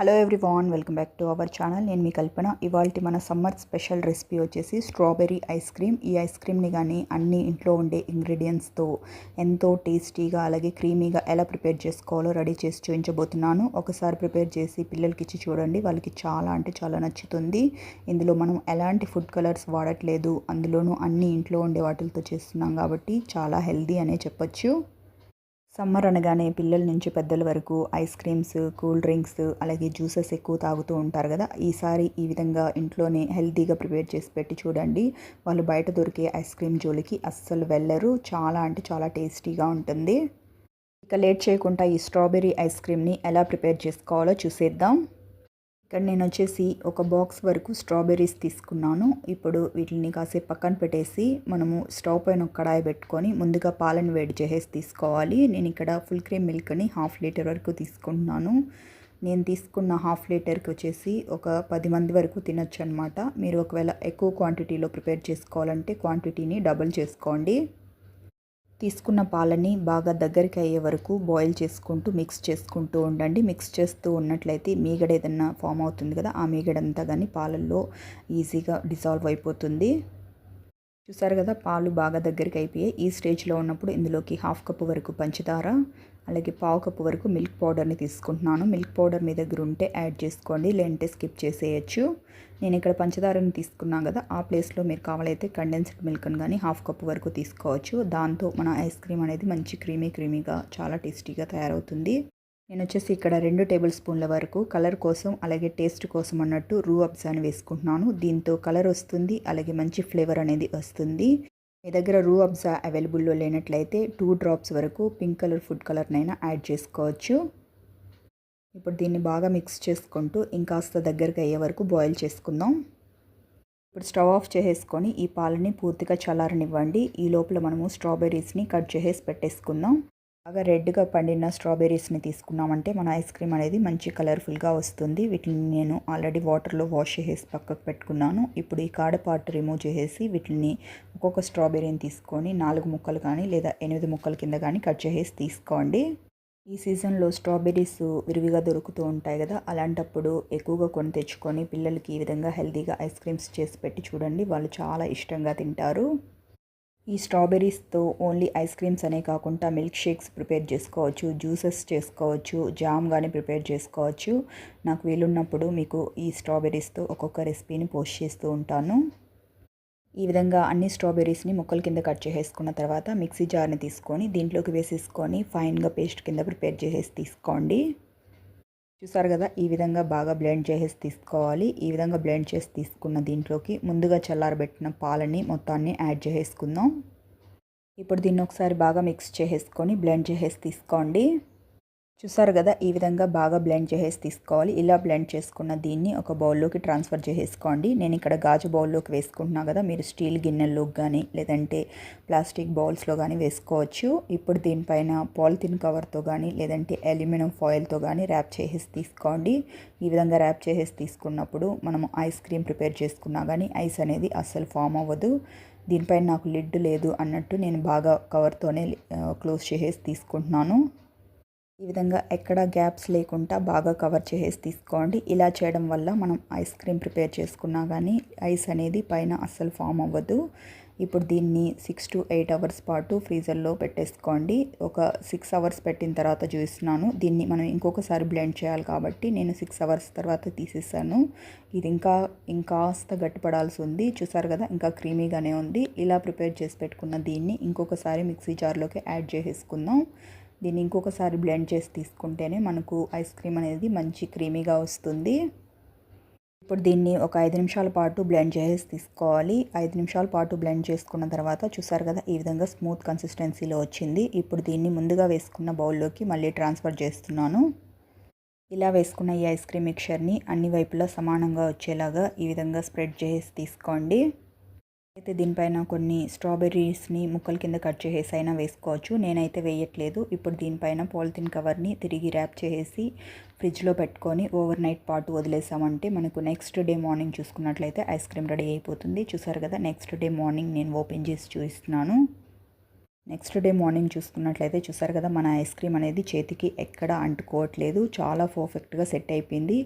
Hello everyone welcome back to our channel నేను మీ కల్పన. ఇవాళ మన సమ్మర్ స్పెషల్ రెసిపీ వచ్చేసి స్ట్రాబెర్రీ ఐస్ క్రీమ్. ఈ ఐస్ క్రీమ్ని కానీ అన్ని ఇంట్లో ఉండే ఇంగ్రీడియంట్స్తో ఎంతో టేస్టీగా అలాగే క్రీమీగా ఎలా ప్రిపేర్ చేసుకోవాలో రెడీ చేసి చూపించబోతున్నాను. ఒకసారి ప్రిపేర్ చేసి పిల్లలకి ఇచ్చి చూడండి. వాళ్ళకి చాలా అంటే చాలా నచ్చుతుంది. ఇందులో మనం ఎలాంటి ఫుడ్ కలర్స్ వాడట్లేదు. అందులోనూ అన్ని ఇంట్లో ఉండే వాటిలతో చేస్తున్నాం కాబట్టి చాలా హెల్దీ అనే చెప్పచ్చు. సమ్మర్ అనగానే పిల్లల నుంచి పెద్దల వరకు ఐస్ క్రీమ్స్ కూల్ డ్రింక్స్ అలాగే జ్యూసెస్ ఎక్కువ తాగుతూ ఉంటారు కదా. ఈసారి ఈ విధంగా ఇంట్లోనే హెల్తీగా ప్రిపేర్ చేసి పెట్టి చూడండి. వాళ్ళు బయట దొరికే ఐస్ క్రీమ్ జోలికి అస్సలు వెళ్ళరు. చాలా అంటే చాలా టేస్టీగా ఉంటుంది. ఇక లేట్ చేయకుండా ఈ స్ట్రాబెర్రీ ఐస్ క్రీమ్ని ఎలా ప్రిపేర్ చేసుకోవాలో చూసేద్దాం. ఇక్కడ నేను వచ్చేసి ఒక బాక్స్ వరకు స్ట్రాబెర్రీస్ తీసుకున్నాను. ఇప్పుడు వీటిని కాసేపు పక్కన పెట్టేసి మనము స్టవ్ పైన ఒక కడాయి పెట్టుకొని ముందుగా పాలను వేడి చేసేసి తీసుకోవాలి. నేను ఇక్కడ ఫుల్ క్రీమ్ మిల్క్ని హాఫ్ లీటర్ వరకు తీసుకుంటున్నాను. నేను తీసుకున్న హాఫ్ లీటర్కి వచ్చేసి ఒక పది మంది వరకు తినొచ్చు అనమాట మీరు ఒకవేళ ఎక్కువ క్వాంటిటీలో ప్రిపేర్ చేసుకోవాలంటే క్వాంటిటీని డబుల్ చేసుకోండి. తీసుకున్న పాలని బాగా దగ్గరికి అయ్యే వరకు బాయిల్ చేసుకుంటూ మిక్స్ చేసుకుంటూ ఉండండి. మిక్స్ చేస్తూ ఉన్నట్లయితే మీగడ ఏదన్నా ఫామ్ అవుతుంది కదా ఆ మీగడంతా కానీ పాలల్లో ఈజీగా డిజాల్వ్ అయిపోతుంది. చూసారు కదా పాలు బాగా దగ్గరికి అయిపోయాయి ఈ స్టేజ్లో ఉన్నప్పుడు ఇందులోకి హాఫ్ కప్ వరకు పంచదార అలాగే పావు కప్పు వరకు మిల్క్ పౌడర్ని తీసుకుంటున్నాను. మిల్క్ పౌడర్ మీ దగ్గర ఉంటే యాడ్ చేసుకోండి లేదంటే స్కిప్ చేసేయచ్చు. నేను ఇక్కడ పంచదారని తీసుకున్నాను కదా ఆ ప్లేస్లో మీరు కావాలైతే కండెన్స్డ్ మిల్క్ని కానీ హాఫ్ కప్ వరకు తీసుకోవచ్చు. దాంతో మన ఐస్ క్రీమ్ అనేది మంచి క్రీమీ క్రీమీగా చాలా టేస్టీగా తయారవుతుంది. నేను వచ్చేసి ఇక్కడ రెండు టేబుల్ స్పూన్ల వరకు కలర్ కోసం అలాగే టేస్ట్ కోసం అన్నట్టు రూ అబ్జాని వేసుకుంటున్నాను. దీంతో కలర్ వస్తుంది అలాగే మంచి ఫ్లేవర్ అనేది వస్తుంది. మీ దగ్గర రూ అబ్జా అవైలబుల్లో లేనట్లయితే టూ డ్రాప్స్ వరకు పింక్ కలర్ ఫుడ్ కలర్నైనా యాడ్ చేసుకోవచ్చు. ఇప్పుడు దీన్ని బాగా మిక్స్ చేసుకుంటూ ఇంకాస్త దగ్గరికి అయ్యే వరకు బాయిల్ చేసుకుందాం. ఇప్పుడు స్టవ్ ఆఫ్ చేసేసుకొని ఈ పాలని పూర్తిగా చల్లారనివ్వండి. ఈ లోపల మనము స్ట్రాబెర్రీస్ని కట్ చేసేసి పెట్టేసుకుందాం. బాగా రెడ్గా పండిన స్ట్రాబెర్రీస్ని తీసుకున్నామంటే మన ఐస్ క్రీమ్ అనేది మంచి కలర్ఫుల్గా వస్తుంది. వీటిని నేను ఆల్రెడీ వాటర్లో వాష్ చేసేసి పక్కకు పెట్టుకున్నాను. ఇప్పుడు ఈ కాడ పార్ట్ రిమూవ్ చేసేసి వీటిని ఒక్కొక్క స్ట్రాబెర్రీని తీసుకొని నాలుగు ముక్కలు కానీ లేదా ఎనిమిది ముక్కల కింద కానీ కట్ చేసేసి తీసుకోండి. ఈ సీజన్లో స్ట్రాబెర్రీస్ విరివిగా దొరుకుతూ ఉంటాయి కదా అలాంటప్పుడు ఎక్కువగా కొని తెచ్చుకొని పిల్లలకి ఈ విధంగా హెల్తీగా ఐస్ క్రీమ్స్ చేసి పెట్టి చూడండి. వాళ్ళు చాలా ఇష్టంగా తింటారు. ఈ స్ట్రాబెర్రీస్తో ఓన్లీ ఐస్ క్రీమ్స్ అనే కాకుండా మిల్క్ షేక్స్ ప్రిపేర్ చేసుకోవచ్చు జ్యూసెస్ చేసుకోవచ్చు జామ్ కానీ ప్రిపేర్ చేసుకోవచ్చు. నాకు వీలున్నప్పుడు మీకు ఈ స్ట్రాబెర్రీస్తో ఒక్కొక్క రెసిపీని పోస్ట్ చేస్తూ ఉంటాను. ఈ విధంగా అన్ని స్ట్రాబెర్రీస్ని ముక్కల కింద కట్ చేసేసుకున్న తర్వాత మిక్సీ జార్ని తీసుకొని దీంట్లోకి వేసేసుకొని ఫైన్గా పేస్ట్ కింద ప్రిపేర్ చేసేసి తీసుకోండి. చూసారు కదా ఈ విధంగా బాగా బ్లెండ్ చేసేసి తీసుకోవాలి. ఈ విధంగా బ్లెండ్ చేసి తీసుకున్న దీంట్లోకి ముందుగా చల్లారబెట్టిన పాలని మొత్తాన్ని యాడ్ చేసేసుకుందాం. ఇప్పుడు దీన్ని ఒకసారి బాగా మిక్స్ చేసేసుకొని బ్లెండ్ చేసేసి తీసుకోండి. చూసారు కదా ఈ విధంగా బాగా బ్లెండ్ చేసేసి తీసుకోవాలి. ఇలా బ్లెండ్ చేసుకున్న దీన్ని ఒక బౌల్లోకి ట్రాన్స్ఫర్ చేసేసుకోండి. నేను ఇక్కడ గాజు బౌల్లోకి వేసుకుంటున్నా కదా మీరు స్టీల్ గిన్నెల్లో కానీ లేదంటే ప్లాస్టిక్ బౌల్స్లో కానీ వేసుకోవచ్చు. ఇప్పుడు దీనిపైన పాలిథిన్ కవర్తో కానీ లేదంటే అల్యూమినియం ఫాయిల్తో కానీ ర్యాప్ చేసేసి తీసుకోండి. ఈ విధంగా ర్యాప్ చేసేసి తీసుకున్నప్పుడు మనం ఐస్ క్రీమ్ ప్రిపేర్ చేసుకున్నా కానీ ఐస్ అనేది అస్సలు ఫామ్ అవ్వదు. దీనిపైన నాకు లిడ్ లేదు అన్నట్టు నేను బాగా కవర్తోనే క్లోజ్ చేసేసి తీసుకుంటున్నాను. ఈ విధంగా ఎక్కడ గ్యాప్స్ లేకుండా బాగా కవర్ చేసేసి తీసుకోండి. ఇలా చేయడం వల్ల మనం ఐస్ క్రీమ్ ప్రిపేర్ చేసుకున్నా కానీ ఐస్ అనేది పైన అస్సలు ఫామ్ అవ్వదు. ఇప్పుడు దీన్ని సిక్స్ టు ఎయిట్ అవర్స్ పాటు ఫ్రీజర్లో పెట్టేసుకోండి. ఒక సిక్స్ అవర్స్ పెట్టిన తర్వాత చూస్తున్నాను దీన్ని మనం ఇంకొకసారి బ్లెండ్ చేయాలి కాబట్టి నేను సిక్స్ అవర్స్ తర్వాత తీసేసాను. ఇది ఇంకా ఇంకాస్త గట్టిపడాల్సి ఉంది. చూసారు కదా ఇంకా క్రీమీగానే ఉంది. ఇలా ప్రిపేర్ చేసి పెట్టుకున్న దీన్ని ఇంకొకసారి మిక్సీ జార్లోకి యాడ్ చేసేసుకుందాం. దీన్ని ఇంకొకసారి బ్లెండ్ చేసి తీసుకుంటేనే మనకు ఐస్ క్రీమ్ అనేది మంచి క్రీమీగా వస్తుంది. ఇప్పుడు దీన్ని ఒక ఐదు నిమిషాల పాటు బ్లెండ్ చేసి తీసుకోవాలి. ఐదు నిమిషాల పాటు బ్లెండ్ చేసుకున్న తర్వాత చూసారు కదా ఈ విధంగా స్మూత్ కన్సిస్టెన్సీలో వచ్చింది. ఇప్పుడు దీన్ని ముందుగా వేసుకున్న బౌల్లోకి మళ్ళీ ట్రాన్స్ఫర్ చేస్తున్నాను. ఇలా వేసుకున్న ఈ ఐస్ క్రీమ్ మిక్చర్ని అన్ని వైపులా సమానంగా వచ్చేలాగా ఈ విధంగా స్ప్రెడ్ చేసి తీసుకోండి. అయితే దీనిపైన కొన్ని స్ట్రాబెర్రీస్ని ముక్కల కింద కట్ చేసేసి అయినా వేసుకోవచ్చు. నేనైతే వేయట్లేదు. ఇప్పుడు దీనిపైన పాలిథిన్ కవర్ని తిరిగి ర్యాప్ చేసేసి ఫ్రిడ్జ్లో పెట్టుకొని ఓవర్ నైట్ పాటు వదిలేసామంటే మనకు నెక్స్ట్ డే మార్నింగ్ చూసుకున్నట్లయితే ఐస్ క్రీమ్ రెడీ అయిపోతుంది. చూసారు కదా నెక్స్ట్ డే మార్నింగ్ నేను ఓపెన్ చేసి చూపిస్తున్నాను. నెక్స్ట్ డే మార్నింగ్ చూసుకున్నట్లయితే చూసారు కదా మన ఐస్ క్రీమ్ అనేది చేతికి ఎక్కడ అంటుకోవట్లేదు. చాలా పర్ఫెక్ట్గా సెట్ అయిపోయింది.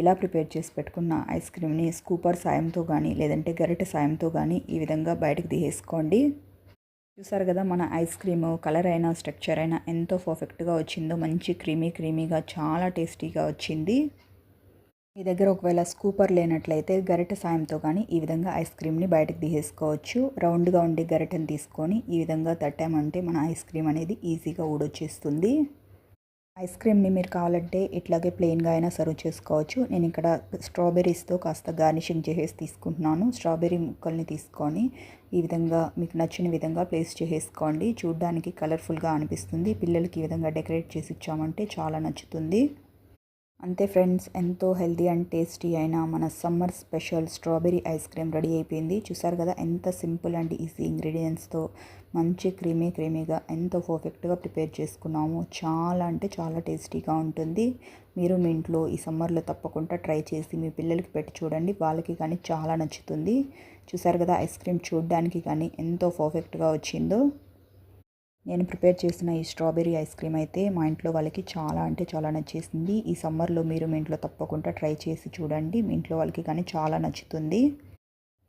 ఇలా ప్రిపేర్ చేసి పెట్టుకున్న ఐస్ క్రీమ్ని స్కూపర్ సాయంతో కానీ లేదంటే గరిటె సాయంతో కానీ ఈ విధంగా బయటకు తీసేసుకోండి. చూసారు కదా మన ఐస్ క్రీమ్ కలర్ అయినా స్ట్రక్చర్ అయినా ఎంతో పర్ఫెక్ట్గా వచ్చిందో మంచి క్రీమీ క్రీమీగా చాలా టేస్టీగా వచ్చింది. మీ దగ్గర ఒకవేళ స్కూపర్ లేనట్లయితే గరిటె సాయంతో కానీ ఈ విధంగా ఐస్ క్రీమ్ని బయటకు తీసేసుకోవచ్చు. రౌండ్గా ఉండి గరిటను తీసుకొని ఈ విధంగా తట్టామంటే మన ఐస్ క్రీమ్ అనేది ఈజీగా ఊడొచ్చేస్తుంది. ఐస్ క్రీమ్ని మీరు కావాలంటే ఇట్లాగే ప్లెయిన్గా అయినా సర్వ్ చేసుకోవచ్చు. నేను ఇక్కడ స్ట్రాబెర్రీస్తో కాస్త గార్నిషింగ్ చేసేసి తీసుకుంటున్నాను. స్ట్రాబెర్రీ ముక్కల్ని తీసుకొని ఈ విధంగా మీకు నచ్చిన విధంగా ప్లేస్ చేసేసుకోండి. చూడ్డానికి కలర్ఫుల్గా అనిపిస్తుంది. పిల్లలకి ఈ విధంగా డెకరేట్ చేసి ఇచ్చామంటే చాలా నచ్చుతుంది. అంతే ఫ్రెండ్స్ ఎంతో హెల్తీ అండ్ టేస్టీ అయిన మన summer special strawberry ice cream ready అయిపోయింది. చూసారు కదా ఎంత సింపుల్ అండ్ ఈజీ ఇంగ్రీడియంట్స్తో మంచి క్రీమీ క్రీమీగా ఎంతో పర్ఫెక్ట్గా ప్రిపేర్ చేసుకున్నాము. చాలా అంటే చాలా టేస్టీగా ఉంటుంది. మీరు మీ ఇంట్లో ఈ సమ్మర్లో తప్పకుండా ట్రై చేసి మీ పిల్లలకి పెట్టి చూడండి. వాళ్ళకి కానీ చాలా నచ్చుతుంది. చూసారు కదా ఐస్ క్రీమ్ చూడడానికి కానీ ఎంతో పర్ఫెక్ట్గా వచ్చిందో. నేను ప్రిపేర్ చేసిన ఈ స్ట్రాబెరీ ఐస్ క్రీమ్ అయితే మా ఇంట్లో వాళ్ళకి చాలా అంటే చాలా నచ్చేసింది. ఈ సమ్మర్లో మీరు మీ ఇంట్లో తప్పకుండా ట్రై చేసి చూడండి. మీ ఇంట్లో వాళ్ళకి కానీ చాలా నచ్చుతుంది.